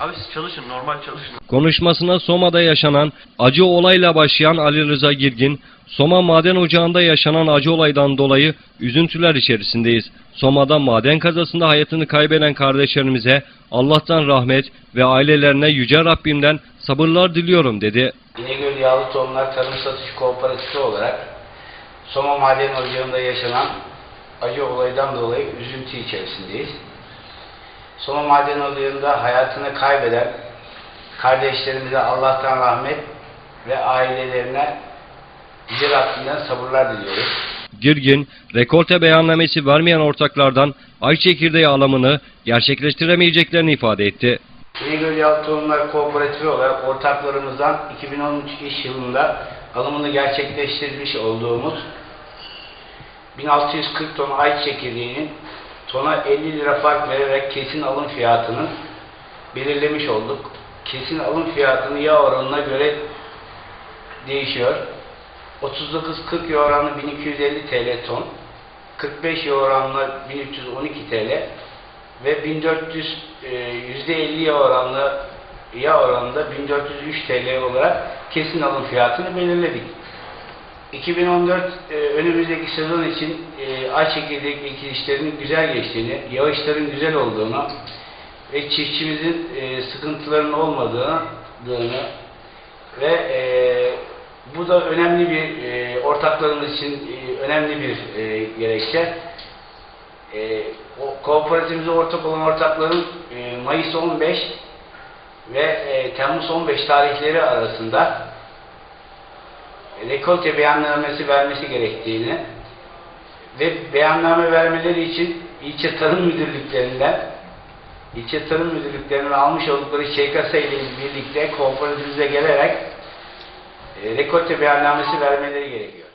Abi siz çalışın, normal çalışın. Konuşmasına Soma'da yaşanan acı olayla başlayan Ali Rıza Girgin, Soma maden ocağında yaşanan acı olaydan dolayı üzüntüler içerisindeyiz. Soma'da maden kazasında hayatını kaybeden kardeşlerimize Allah'tan rahmet ve ailelerine Yüce Rabbimden sabırlar diliyorum dedi. İnegöl Yağlı Tohumlar Tarım Satış Kooperatifi olarak Soma Maden Ocağı'nda yaşanan acı olaydan dolayı üzüntü içerisindeyiz. Soma Maden Ocağı'nda hayatını kaybeden kardeşlerimize Allah'tan rahmet ve ailelerine Yüce Rabbimden sabırlar diliyoruz. Girgin, rekolte beyannamesi vermeyen ortaklardan ay çekirdeği alımını gerçekleştiremeyeceklerini ifade etti. İnegöl Yağlı Tohumlar Kooperatifi olarak ortaklarımızdan 2013 iş yılında alımını gerçekleştirmiş olduğumuz 1640 ton ay çekirdeğinin tona 50 lira fark vererek kesin alım fiyatını belirlemiş olduk. Kesin alım fiyatını yağ oranına göre değişiyor. 39-40 yağ oranı 1250 TL ton, 45 yağ oranla 1312 TL ve 1400 e, %50 yağ oranlı yağ oranında 1403 TL olarak kesin alım fiyatını belirledik. 2014 e, önümüzdeki sezon için e, ay çekirdek ekilişlerinin güzel geçtiğini, yağışların güzel olduğunu ve çiftçimizin e, sıkıntılarının olmadığını ve e, bu da önemli bir e, ortaklarımız için e, önemli bir e, gerekçe. E, kooperatifimize ortak olan ortakların e, Mayıs 15 ve e, Temmuz 15 tarihleri arasında rekolte beyannamesi vermesi gerektiğini ve beyanname vermeleri için ilçe tarım müdürlüklerinden ilçe tarım müdürlüklerinden almış oldukları ŞKS ile birlikte kooperatifimize gelerek e, rekolte beyannamesi vermeleri gerekiyor.